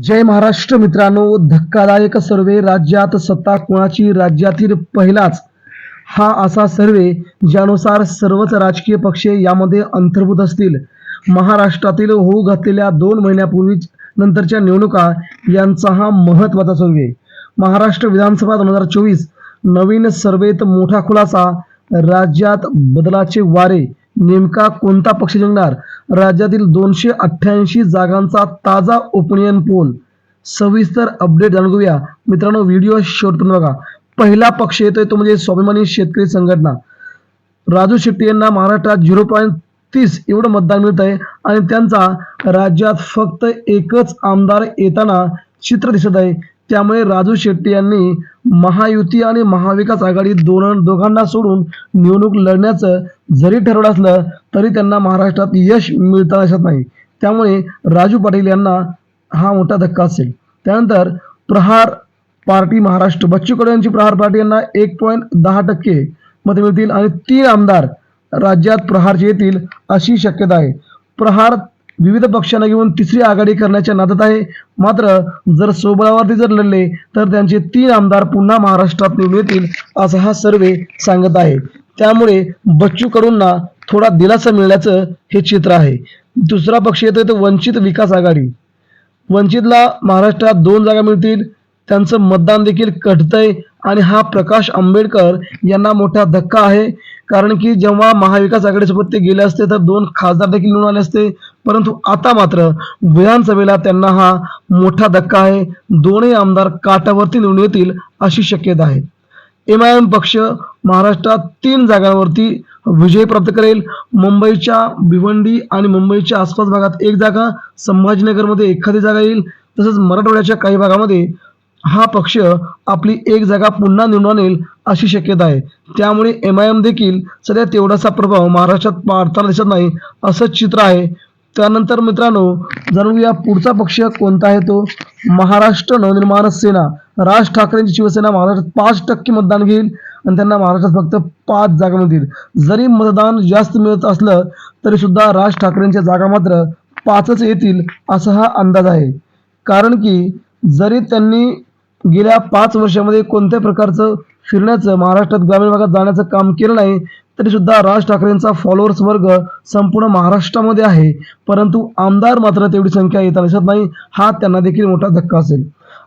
जय महाराष्ट्र मित्रांनो धक्कादायक सर्वे राज्यात सत्ता कोणाची? राज्यातील पहिलाच. हा असा सर्वे ज्यानुसार सर्वच राजकीय पक्ष यामध्ये अंतर्भूत असतील. महाराष्ट्रातील होऊ घातलेल्या दोन महिन्यापूर्वी नंतरच्या निवडणुका यांचा हा महत्त्वाचा सर्वे. महाराष्ट्र विधानसभा दोन हजार चोवीस नवीन सर्वेत मोठा खुलासा राज्यात बदलाचे वारे नेमका कोणता पक्ष जिंकणार राज्यातील दोनशे अठ्ठ्याऐंशी जागांचा ताजा ओपिनियन पोल सविस्तर अपडेट जाणून घेऊया. मित्रांनो व्हिडिओ शेवटपर्यंत बघा. पहिला पक्ष येतोय तो म्हणजे स्वाभिमानी शेतकरी संघटना. राजू शेट्टी यांना महाराष्ट्रात झिरो पॉईंट तीस एवढं मतदान मिळत आहे आणि त्यांचा राज्यात फक्त एकच आमदार येताना चित्र दिसत आहे. त्यामुळे राजू शेट्टी यांनी महायुती आणि महाविकास आघाडी दोन दोघांना सोडून निवडणूक लढण्याचं जरी ठरवलं असलं तरी त्यांना महाराष्ट्रात यश मिळता दिसत नाही. त्यामुळे राजू पाटील यांना हा मोठा धक्का असेल. त्यानंतर प्रहार पार्टी महाराष्ट्र बच्चू कडू यांची प्रहार पार्टी यांना एक पॉईंट दहा टक्के मते मिळतील आणि तीन आमदार राज्यात प्रहारचे येतील अशी शक्यता आहे. प्रहार विविध पक्षांना घेऊन तिसरी आघाडी करण्याच्या नादात आहे. मात्र जर सोबळावरती जर लढले तर त्यांचे तीन आमदार पुन्हा महाराष्ट्रात निवडून येतील असा हा सर्वे सांगत आहे. त्यामुळे बच्चू कडूंना थोडा दिलासा मिळण्याचं हे चित्र आहे. दुसरा पक्ष येतोय तो वंचित विकास आघाडी. वंचितला महाराष्ट्रात दोन जागा मिळतील त्यांचं मतदान देखील कटतंय आणि हा प्रकाश आंबेडकर यांना मोठा धक्का आहे. कारण की जेव्हा महाविकास आघाडीसोबत ते गेले असते तर दोन खासदार देखील निवडून आले असते. परंतु आता मात्र विधानसभेला त्यांना हा मोठा धक्का आहे. दोन्ही आमदार काटावरती निवडून येतील अशी शक्यता आहे. एम आय एम पक्ष महाराष्ट्रात तीन जागांवरती विजय प्राप्त करेल. मुंबईच्या भिवंडी आणि मुंबईच्या आसपास भागात एक जागा संभाजीनगरमध्ये एखादी जागा येईल. तसंच मराठवाड्याच्या काही भागामध्ये हा पक्ष आपली एक जागा पुन्हा निवडून आणेल अशी शक्यता आहे. त्यामुळे एम आय एम देखील सध्या तेवढासा प्रभाव महाराष्ट्रात पाडताना दिसत नाही असं चित्र आहे. त्यानंतर मित्रांनो जाणून घेऊया पुढचा पक्ष कोणता आहे तो? महाराष्ट्र नवनिर्माण सेना. राज ठाकरेंची शिवसेना महाराष्ट्रात पाच टक्के मतदान घेईल आणि त्यांना महाराष्ट्रात फक्त पाच जागा मिळतील. जरी मतदान जास्त मिळत असलं तरी सुद्धा राज ठाकरेंच्या जागा मात्र पाचच येतील असा हा अंदाज आहे. कारण की जरी त्यांनी गेल्या पाच वर्षामध्ये कोणत्या प्रकारचं फिरण्याचं महाराष्ट्रात ग्रामीण भागात जाण्याचं काम केलं नाही तरी सुद्धा राज ठाकरेंचा फॉलोअर्स वर्ग संपूर्ण महाराष्ट्रामध्ये आहे. परंतु आमदार मात्र तेवढी संख्या येताना दिसत नाही. हा त्यांना देखील मोठा धक्का असेल.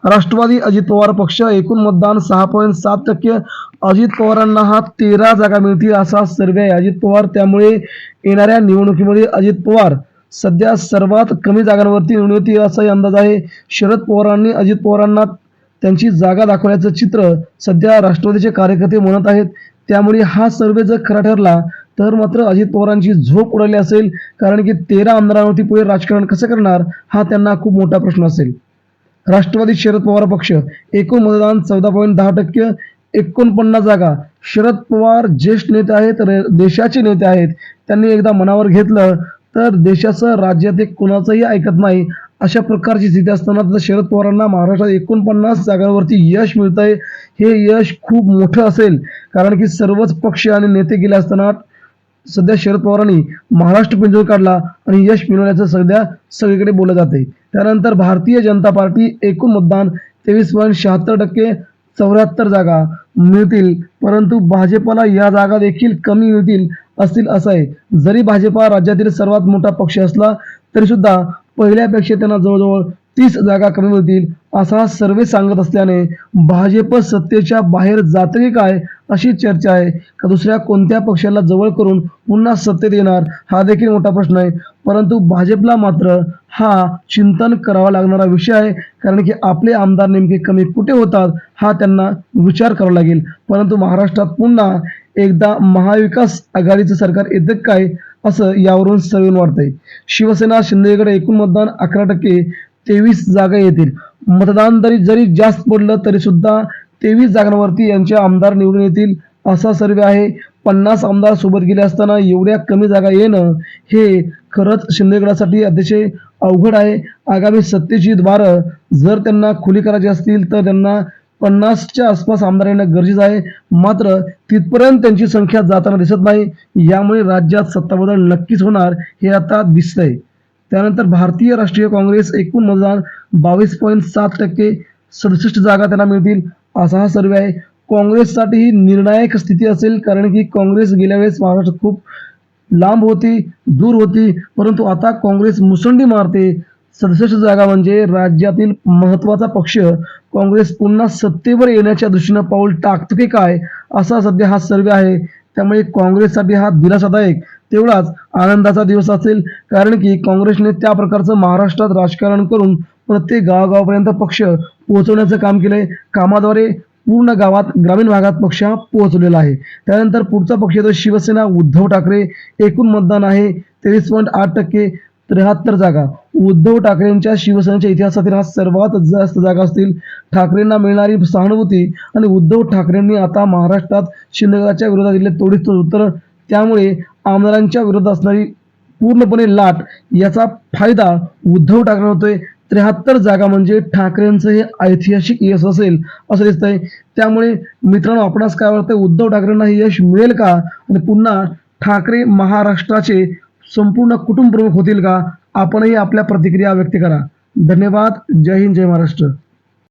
राष्ट्रवादी अजित पवार पक्ष एकूण मतदान सहा पॉईंट सात टक्के. अजित पवारांना हा तेरा जागा मिळतील असा सर्वे आहे. अजित पवार त्यामुळे येणाऱ्या निवडणुकीमध्ये अजित पवार सध्या सर्वात कमी जागांवरती निवडून येतील असाही अंदाज आहे. शरद पवारांनी अजित पवारांना त्यांची जागा दाखवण्याचं चित्र सध्या राष्ट्रवादीचे कार्यकर्ते म्हणत आहेत. त्यामुळे हा सर्वे जर खरा ठरला तर मात्र अजित पवारांची झोप उडाली असेल कारण की तेरा आमदारांवरती पुढे राजकारण कसं करणार हा त्यांना खूप मोठा प्रश्न असेल. राष्ट्रवादी शरद पवार पक्ष एकूण मतदान चौदा पॉईंट दहा टक्के एकोणपन्नास जागा. शरद पवार ज्येष्ठ नेते आहेत देशाचे नेते आहेत त्यांनी एकदा मनावर घेतलं तर देशाचं राज्यात एक कोणाचंही ऐकत नाही अशा प्रकारची स्थिती असताना तर शरद पवारांना महाराष्ट्रात एकोणपन्नास जागांवरती यश मिळत आहे हे यश खूप मोठं असेल कारण की सर्वच पक्ष आणि नेते गेले असताना सध्या शरद पवारांनी महाराष्ट्र पिंजून काढला आणि यश मिळवण्याचं सध्या सगळीकडे बोललं जाते त्यानंतर भारतीय जनता पार्टी एकूण मतदान तेवीस पॉईंट शहात्तर टक्के चौऱ्याहत्तर जागा मिळतील. परंतु भाजपला या जागा देखील कमी मिळतील असतील असं आहे. जरी भाजपा राज्यातील सर्वात मोठा पक्ष असला तरी सुद्धा पहिल्यापेक्षा त्यांना जवळजवळ तीस जागा कमी होतील असा सर्वे सांगत असल्याने भाजप सत्तेच्या बाहेर जाते की काय अशी चर्चा आहे. का दुसऱ्या कोणत्या पक्षाला जवळ करून पुन्हा सत्तेत येणार हा देखील मोठा प्रश्न आहे. परंतु भाजपला मात्र हा चिंतन करावा लागणारा विषय आहे. कारण की आपले आमदार नेमके कमी कुठे होतात हा त्यांना विचार करावा लागेल. परंतु महाराष्ट्रात पुन्हा एकदा महाविकास आघाडीचं सरकार येतं काय असं यावरून सगळून वाटतंय. शिवसेना शिंदेकडे एकूण मतदान अकरा टक्के तेवीस जागा येतील. मतदान जरी जरी जास्त पडलं तरी सुद्धा तेवीस जागांवरती यांचे आमदार निवडून येतील असा सर्वे आहे. पन्नास आमदार सोबत गेले असताना एवढ्या कमी जागा येणं हे खरंच शिंदेगडासाठी अतिशय अवघड आहे. आगामी सत्तेची द्वारं जर त्यांना खुली करायची असतील तर त्यांना पन्नासच्या आसपास आमदार येणं गरजेचं आहे. मात्र तिथपर्यंत त्यांची संख्या जाताना दिसत नाही. यामुळे राज्यात सत्ताबदल नक्कीच होणार हे आता दिसतंय. त्यानंतर भारतीय राष्ट्रीय काँग्रेस एकूण मतदान बावीस पॉईंट सात टक्के सदुसष्ट जागा त्यांना मिळतील असा हा सर्वे आहे. काँग्रेससाठी ही निर्णायक स्थिती असेल कारण की काँग्रेस गेल्या वेळेस महाराष्ट्रात खूप लांब होती दूर होती परंतु आता काँग्रेस मुसंडी मारते. सदुसष्ट जागा म्हणजे राज्यातील महत्त्वाचा पक्ष. काँग्रेस पुन्हा सत्तेवर येण्याच्या दृष्टीनं पाऊल टाकतो की काय असा सध्या हा सर्वे आहे. त्यामुळे काँग्रेससाठी हा दिलासादायक तेवढाच आनंदाचा दिवस असेल. कारण की काँग्रेसने त्या प्रकारचं महाराष्ट्रात राजकारण करून प्रत्येक गावागावापर्यंत पक्ष पोहोचवण्याचं काम केलंय. कामाद्वारे पूर्ण गावात ग्रामीण भागात पक्ष हा पोहोचलेला आहे. त्यानंतर पुढचा पक्ष येतो शिवसेना उद्धव ठाकरे. एकूण मतदान आहे तेवीस पॉईंट आठ टक्के त्र्याहत्तर जागा. उद्धव ठाकरेंच्या शिवसेनेच्या इतिहासातील हा सर्वात जास्त जागा असतील. ठाकरेंना मिळणारी सहानुभूती आणि उद्धव ठाकरेंनी आता महाराष्ट्रात शिंदेगडाच्या विरोधात दिले तोडीस उत्तर. त्यामुळे आमदारांच्या विरोधात असणारी पूर्णपणे लाट याचा फायदा उद्धव ठाकरे होतोय. त्र्याहत्तर जागा म्हणजे ठाकरेंचं हे ऐतिहासिक यश असेल असं दिसतंय. त्यामुळे मित्रांनो आपणास काय वाटतं उद्धव ठाकरेंना हे यश मिळेल का? आणि पुन्हा ठाकरे महाराष्ट्राचे संपूर्ण कुटुंब प्रमुख होतील का? आपणही आपल्या प्रतिक्रिया व्यक्त करा. धन्यवाद. जय हिंद जय महाराष्ट्र.